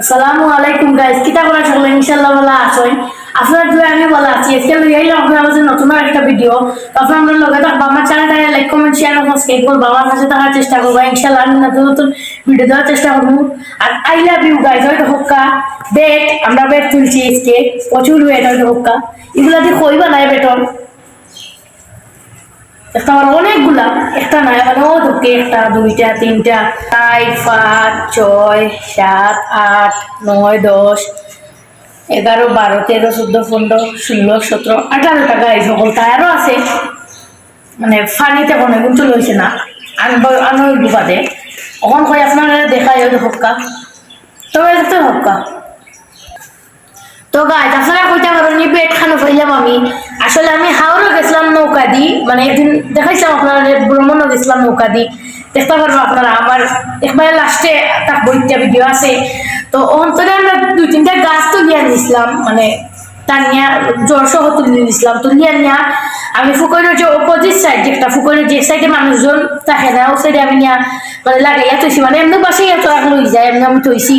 আসসালামু আলাইকুম গাইস কিতা করা সকলে ইনশাআল্লাহ ভালো আছেন আপনারা আমি ভালো আছি। আজকে আপনার নতুন একটা ভিডিও তারপর আমরা লগে থাকব। আমার লাইক কমেন্ট শেয়ার এবং সাবস্ক্রাইব কাছে থাকার চেষ্টা করব। ইনশাআল্লাহ আমি নতুন নতুন ভিডিও দেওয়ার চেষ্টা করব। আর আই লাভ ইউ গাইস হয়তো হোক্কা। বেট আমরা বেট তুলছি আজকে। প্রচুর বেট হয়তো হোক্কা। এগুলা দিয়ে কইবা নাই বেটর একটা আমার অনেকগুলা, একটা নয় মানে ও ঢুকে একটা, দুইটা, তিনটা, চার, পাঁচ, ছয়, সাত, আট, নয়, দশ, এগারো, বারো, তেরো, চোদ্দ, পনেরো, ষোলো, সতেরো, আঠারোটা গাড়ি সকল টায়ারও আছে। মানে ফানিতে কোনো কিন্তু লইছে না। আনব আনো দুবাদে অকণ কই আপনার ওই হক্কা। তবে তো হক্কা। তো গাছ আপনারা কইতে নি পেট খানো ফাইলাম আমি। আসলে আমি হাওড়ও গেছিলাম নৌকা দি মানে একদিন দেখাইছিলাম আপনারা ভ্রমণও গেছিলাম নৌকা দি। দেখতে পারব আপনারা, আমার একবার লাস্টে তার বইটা ভিডিও আছে। তো অন্তরে আমরা দুই তিনটা গাছ তুলিয়ে নিয়েছিলাম মানে তার নিয়ে জ্বর সহ তুলে নিয়েছিলাম তুলিয়ে নিয়ে আমি ফুকরের যে অপোজিট সাইড যেটা ফুকরের যে সাইডে মানুষজন থাকে না ও সাইডে আমি নিয়ে মানে লাগাইয়া থইছি। মানে এমনি পাশে এত লই যায়, এমনি আমি থইছি।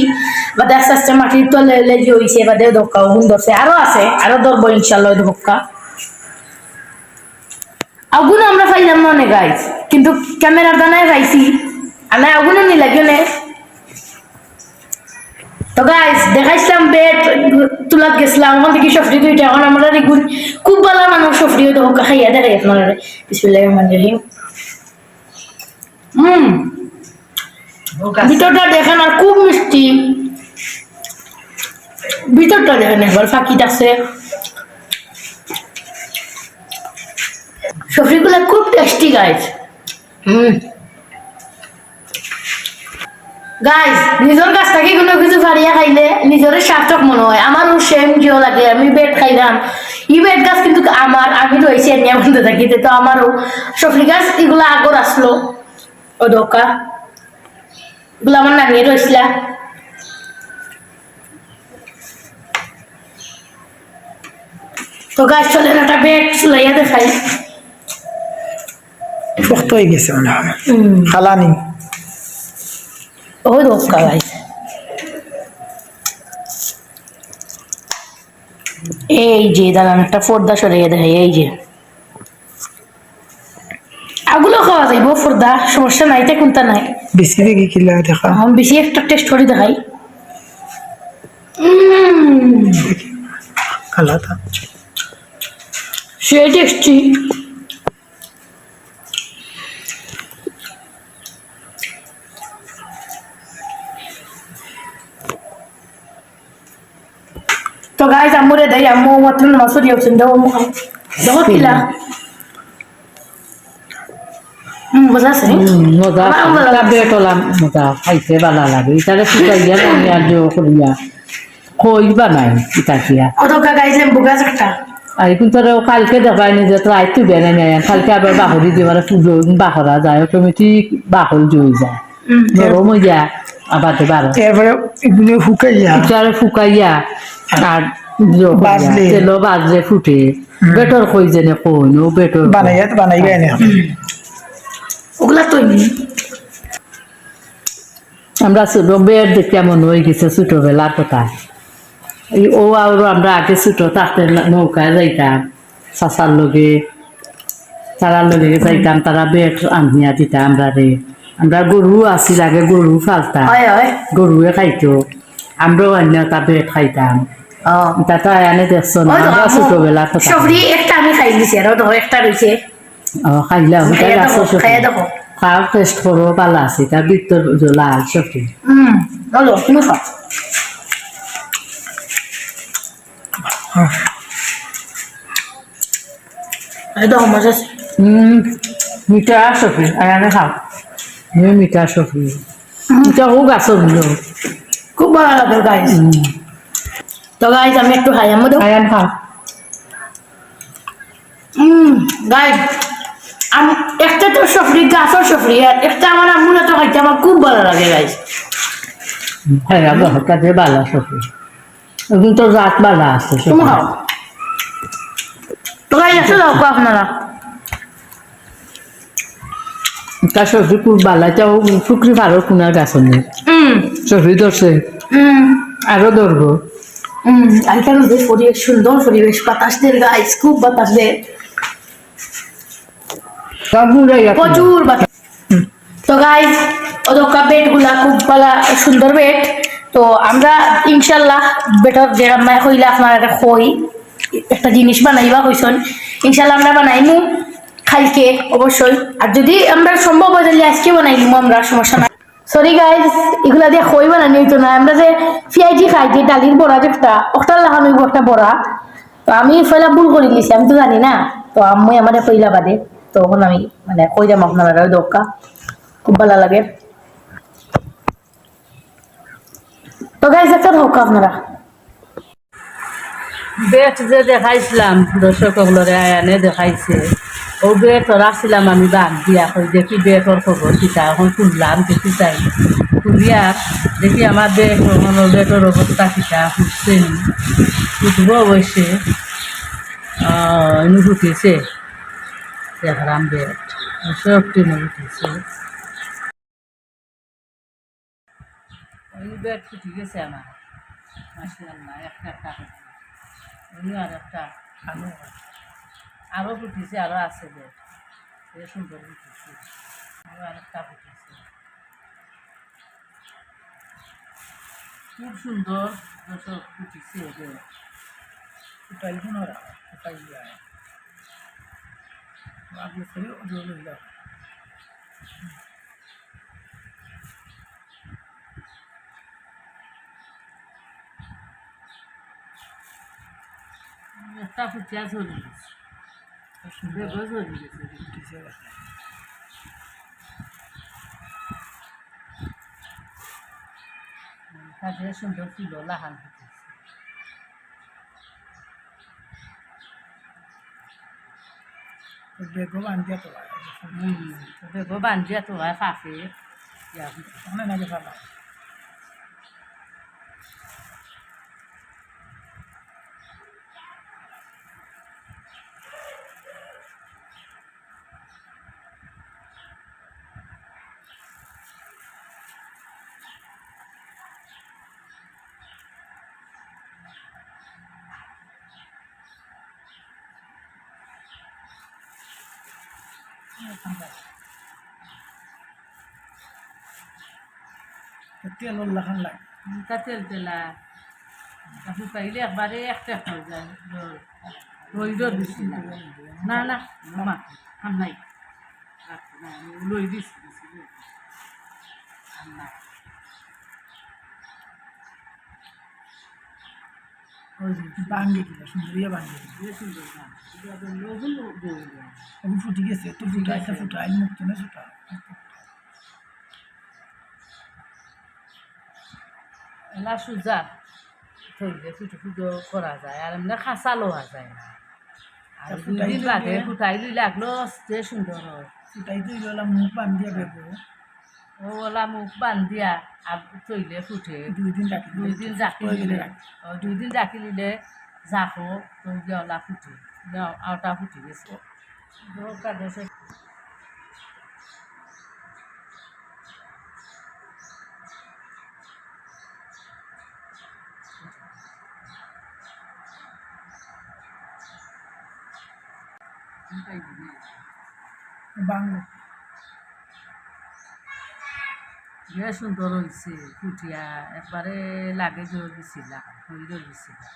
বাদে আস্তে আস্তে মাটির তলে লেগে হইছে, বাদে ধক্কা গুণ ধরছে আরও আছে, আরও ধরবো ইনশাল্লাহ ধক্কা। আগুন আমরা পাইলাম না অনেক গাইজ কিন্তু ক্যামেরার দানায় পাইছি। আর না আগুনও নি লাগে না। তো গাইজ দেখাইছিলাম বেড তুলাত গেছিলাম ওখান থেকে সফরি দুইটা এখন আমরা খুব ভালো মানুষ সফরি হয়তো খাইয়া দেখাই আপনারা বিসমিল্লাহ রহমান রহিম। হুম ভিতরটা দেখেন আর খুব মিষ্টি। ভিতরটা দেখেন একবার ফাঁকিটা আছে। সফরিগুলো খুব টেস্টি গাইজ হুম গাইজ নিজের কাছ থেকে কোনো কিছু খাইলে নিজের সার্থক মনে হয়। আমারও সেম জিও লাগে? আমি বেড খাইলাম ই বেড গাছ কিন্তু আমার আমি রয়েছি এমনি বন্ধু থাকি তো আমারও সফরি গাছ এগুলো আগর আসলো ও দোকা এগুলো আমার নামিয়ে রয়েছিল তো গাছ চলে একটা বেড চুলাইয়া দেখাই। শক্ত হয়ে গেছে মনে। হয় খালানি ওই দোকা গাইজ এই যে দাঁড়ান একটা পর্দা সরিয়ে দেয় এই যে। আগুলো খাওয়া যাইব ফোর্দা সমস্যা নাই তে কোনটা নাই। বেশি দেখি কিলা দেখা। আমি বেশি একটা টেস্ট করে দেখাই। উম, খালাটা সে টেস্টি তো গাইজ আম্মুরে দেয় আম্মু মাত্র পড়ি হচ্ছেন দাও আম্মু। খাও দেখো কিলা বোঝা আছে মজা। বেটলাম মজা। খাইতে ভালো লাগে। ইতারে শুকাইয়া রান্না জো করিয়া। ইতা কিয়া কত গাইজ লেম্বু গাছ একটা আর কিন্তু কালকে দেখাই নিজে তো আইতু বেড়ে নেয় কালকে আবার বাহরি দিবার পুজো বাহরা যায় অটোমেটিক বাহর জই যায়। নরম হয়ে যায় আবার বারো এরপরে ইতারে ফুকাইয়া আর জো বাজলে। তেলো বাজলে ফুটে। বেটর কই যেনে কই ও বেটর বানাইয়া বানাইবে এনে ওগুলা তৈরি আমরা ছোট বেড কেমন হয়ে গেছে ছোটবেলার কথা। এই ও আর আমরা আগে ছোট থাকতে নৌকায় যাইতাম। চাচার লগে তারার লগে যাইতাম তারা বেড আনিয়া দিতাম আমরা রে আমরা গরু আছিল আগে গরু ফালতাম। হয় হয়। গরুয়ে খাইতো। আমরাও অন্য তা বেড খাইতাম তো আনে দেখছ না আমরা সবরি একটা আমি খাই দিছি আর দেখো একটা রয়েছে ও খাইলাম খাইয়া দেখো, খাইয়া দেখো। খাওয়া টেস্ট করো পালা আছে তার ভিতর লাল সবজি হুম বলো তুমি খাও দেখো মজা আছে হুম মিঠা সফি আয়ানে খাও। আমি মিঠা সফি মিঠা হোক গাছ খুব ভালো লাগে গাইজ তো গাইজ আমি একটু খাই আমি দেখো আয়ান খাও হুম গাইজ আমি একটা তো সফরি গাছও সফরি আর একটা আমার আম্মুরা তো খাইতে আমার খুব ভালো লাগে গাইজ হ্যাঁ আমার কাছে বালা সফি এখন তো রাত বালা আছে তুমি খাও তো গাইজ আসলে দেখো আপনারা। তার খুব বালা ফুকরি ভালো কুনার গাছ নেই ধরছে আরও ধরবো হুম আজকাল ওদের পরিবেশ সুন্দর পরিবেশ বাতাস গাইস খুব বাতাস গেছে প্রচুর বাতাস। তো গাইস ওদকা বেডগুলা খুব ভালো সুন্দর বেড তো আমরা ইনশাল্লাহ বেটর যে মায় কইলে আপনার কই একটা জিনিস বানাইবা কইসন ইনশাল্লাহ আমরা বানাইমু। খাইকে অবশ্যই। আর যদি আমরা সম্ভব হয়, তাহলে আজকে বানাই বানাইমু আমরা সমস্যা না সরি গাইস এগুলা দিয়ে খই বানানি হইতো না। আমরা যে পিআইজি খাই, যে ডালির বড়া যেটা ওটা লাগানো একটা বড়া। তো আমি ফেলা ভুল করে দিয়েছি, আমি তো জানি না। তো আমি আমার কইলা বাদে। তখন আমি মানে কইলাম আপনারা দোকা। খুব ভালো লাগে। তো গাইস একটা ধোকা আপনারা। বেট যে দেখাইছিলাম দর্শক দেখাইছে। ও বেট রাখছিলাম আমি বাদ দিয়া, কই দেখি বেটর খবর কিতা, এখন তুললাম দেখি চাই তুলিয়া দেখি আমার এখন বেটর অবস্থা কিতা ফুটছে নি। ফুটবো অবশ্যে। এমনি ফুটেছে দেখলাম সব টিনে উঠেছে। ওই বেট ফুটে গেছে আমার। মাসিআল্লাহ একটা একটা ওই আর একটা আরও আরও ফুটিছে আরও আছে বেড সে সুন্দর ফুটিছে আরও আরেকটা ফুটিছে খুব সুন্দর দর্শক ফুটিছে বেড উঠাইব না উঠাই যায় আপনি করে ওজন হইল একটা ফুটিয়া ঝরি গেছে কাজে সুন্দর ফুলও লাহান বেগও বান্ধিয়া তো বেগও বান্ধিয়া তো হয় ইয়া ফুটেছে অনেক নাকি পাবা তেল লাখান লাগে। তেল। তেলা শুকাইলে একবারে একটা হয়ে যায়। রই না না মামা খাম নাই। লই দিছি দিছি। ওই যে, বাঙ্গি দিল সুন্দরিয়া বাঙ্গি দিল যে সুন্দর গান। এটা তো লবণ দেবো না। আমি ফুটি গেছে তো ফুটা একটা ফুটা আইন মুক্ত না ফুটা এলা সুজা থইলে ফুটো ফুটো করা যায় আর এমনি খাঁচা লোয়া যায়। না আর তা দুই ফুটাই দিন বাদে ফুটাই লই লাগল যে সুন্দর হয়। ফুটাই তো গেলাম মুখ বান্ধিয়া বেগো ওলা মুখ বান্ধিয়া আগ থইলে ফুটে দুই দিন রাখি দুই দিন জাকি দিলে। দিলে দুই দিন জাকি দিলে জাকো তো ওলা ফুটে আওটা ফুটি গেছে। দরকার দেশে বাংলো। যে সুন্দর হয়েছে ফুটিয়া একবারে লাগে জোর দিছিলা হইল দিছিলা।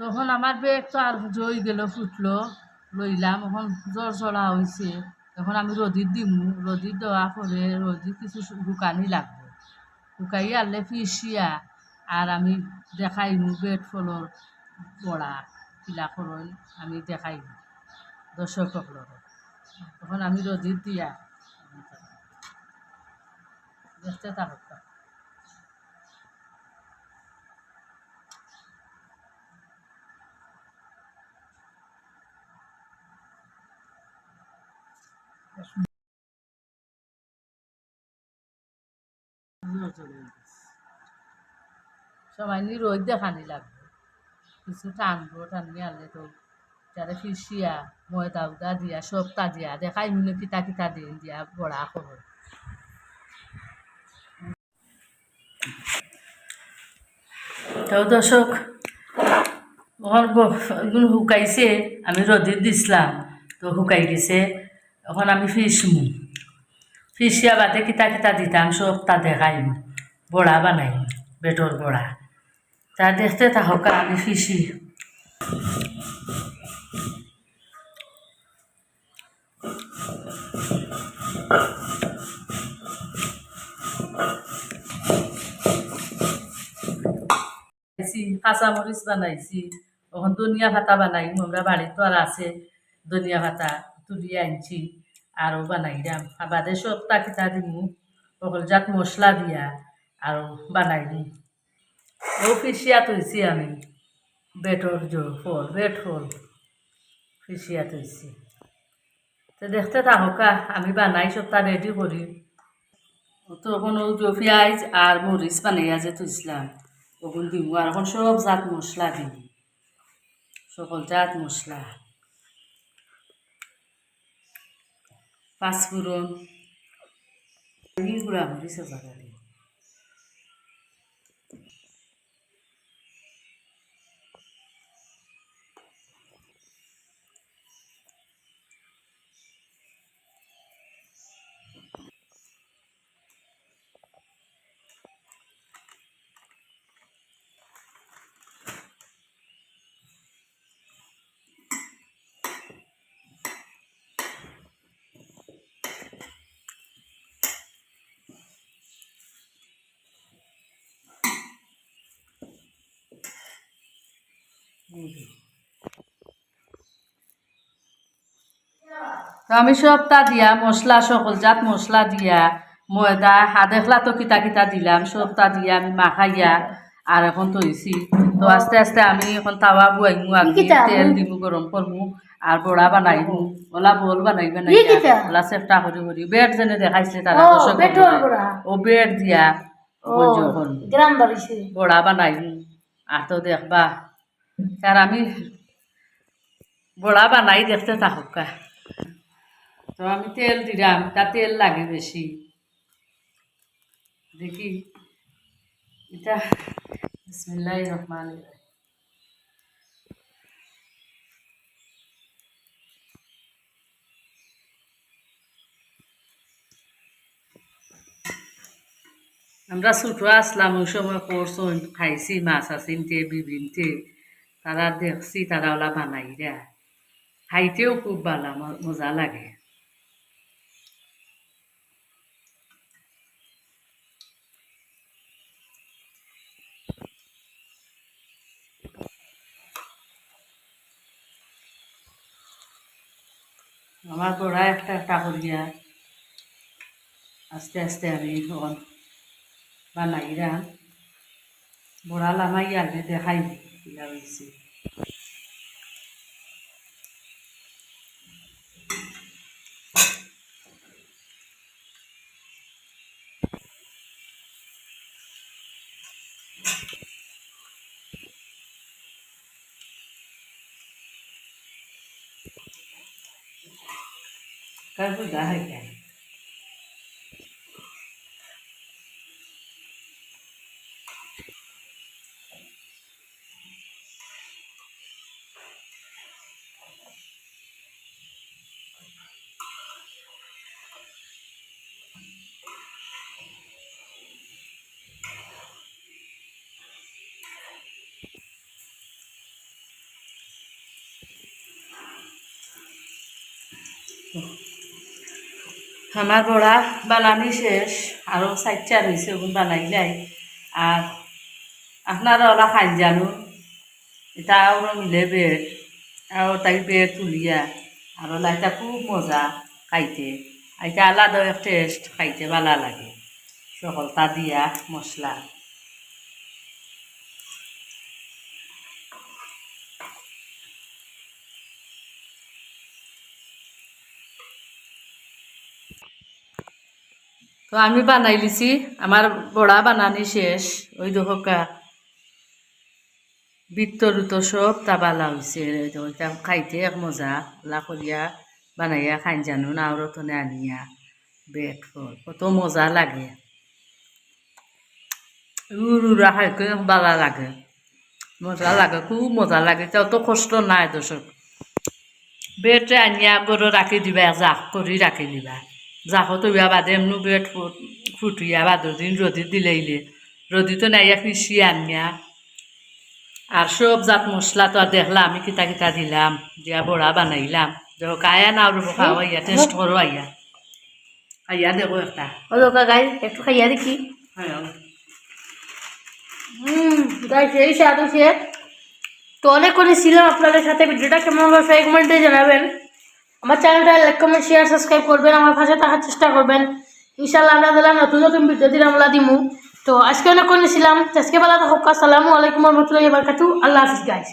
তখন আমার বেগ তো আর জই গেল, ফুটলো, লইলাম, এখন জ্বর চড়া হয়েছে এখন আমি রোদিত দিমু রোদিত দেওয়া পরে রোদিত কিছু শুকানি লাগবে। শুকাই আনলে ফিসিয়া আর আমি দেখাইমু বেড ফলর। বড়া কিলা আমি দেখাইম দর্শক তখন আমি রোদিত দিয়া দেখতে থাকক সবাই রোদ দেখানি লাগবে। কিছু টানবো টানি আনলে তো। তারে ফিরসিয়া ময়দা উদা দিয়া, সব তা দিয়া দেখাই মিলে কিতা কিতা দিন দিয়া বড়া করো তো দর্শক ওখান এগুলো শুকাইছে, আমি রোদিত দিছিলাম, তো শুকাই গেছে। এখন আমি ফিরসমু ফিরসিয়া বাদে কিতা কিতা দিতাম সব তা দেখাইম। বড়া বানাইম বেটর বড়া তা দেখতে থাকক আমি ফিসি বানাইছি কাঁচামরিচ বানাইছি ওখান ধনিয়া ভাতা বানাইম আমরা বাড়ির তো আর আছে ধনিয়া ভাতা তুলি আনছি আরও বানাইলাম বাদে সব তাকিতা দিমু সকল জাত মশলা দিয়া আৰু বানাই দিম ফিসিয়া তৈছি আমি। বেটর জো ফল, বেট ফল ফিসিয়া তৈছি তো দেখতে থাকা আমি বানাই সবটা রেডি করি। তখন ও যে পেঁয়াজ আর মরিচ বানাইয়া যে তুইছিলাম, ওগুন দিব আর এখন সব জাত মশলা দিম। সকল জাত মশলা। পাঁচফোড়ন গুড়া মরিচ জায়গা দিম তো আমি সবটা দিয়া মশলা সকল জাত মশলা দিয়া ময়দা হা দেখলা তো কিতা কিতা দিলাম সবটা দিয়া আমি মাখাইয়া আর এখন তৈছি তো আস্তে আস্তে আমি এখন তাওয়া বুয়াইমু আগে তেল দিমু গরম করমু আর বড়া বানাইমু। ওলা বল বানাই বানাই? ওলা চেষ্টা করি করি বেড যেনে দেখাইছে তারা ও। বড়া। দিয়া। বড়া বানাইমু। আর তো দেখবা আর আমি বড়া বানাই দেখতে থাকা তো আমি তেল দিলাম তা তেল লাগে বেশি দেখি এটা বিসমিল্লাহ রহমান আমরা ছোটো আসলাম ওই সময় করছ খাইছি মাছ আসিনতে বিভিনতে তারা দেখছি, তারা ওলা বানাই দেয় খাইতেও খুব ভালো মজা লাগে। আমার বড়া একটা একটা করিয়া আস্তে আস্তে আমি এখন বানাইরা বড়া লামাই আগে দেখাই কিলা হয়েছে কার বুঝা আমার বড়া বানানি শেষ আরও চারটা রয়েছে ওগুন বানাইলাই আর আপনারা ওলা খাই জানো, এটা আরও মিলে বেড আর তাই বেড তুলিয়া, আর ওলা এটা খুব মজা খাইতে। এটা আলাদা টেস্ট খাইতে ভালো লাগে, সকলটা দিয়া মশলা। তো আমি বানাই লিছি, আমার বড়া বানানি শেষ, ওই দেখা বিত্তর তো সব তাবালা হয়েছে খাইতে এক মজা লা করিয়া বানাইয়া খাইন জানো, না আর তনে আনিয়া বেট কত মজা লাগে। উড়া খাইতে বালা লাগে, মজা লাগে, খুব মজা লাগে তাও তো কষ্ট নাই দোষক বেটে আনিয়া গরু রাখি দিবা, জাক কৰি ৰাখি দিবা। জাকত বিয়া বাদে এমনো বেট ফুটিয়া বাদর দিন রোদি দিলেইলে রোদি তো নাইয়া পিসি আনিয়া আর সব জাত মশলা তো আর দেখলাম আমি কিতা কিতা দিলাম দিয়া বড়া বানাইলাম। দেখো কায়া না আর খাও আইয়া টেস্ট করো আইয়া। আইয়া দেখো একটা। ও দোকা গাই একটু খাইয়া দেখি। হুম এই স্বাদ হয়েছে তো অনেক করেছিলাম আপনাদের সাথে ভিডিওটা কেমন সেই কমেন্টে জানাবেন। আমার চ্যানেলটা লাইক কমেন্ট শেয়ার সাবস্ক্রাইব করবেন, আমার পাশে থাকার চেষ্টা করবেন। ইনশাল্লাহ আমরা দিলাম নতুন নতুন ভিডিও দিলাম আমরা দিমু। তো আজকে অনেক করেছিলাম আজকে বেলা হোক আসসালামু আলাইকুম রহমতুল্লাহ আল্লাহ হাফিজ গাইস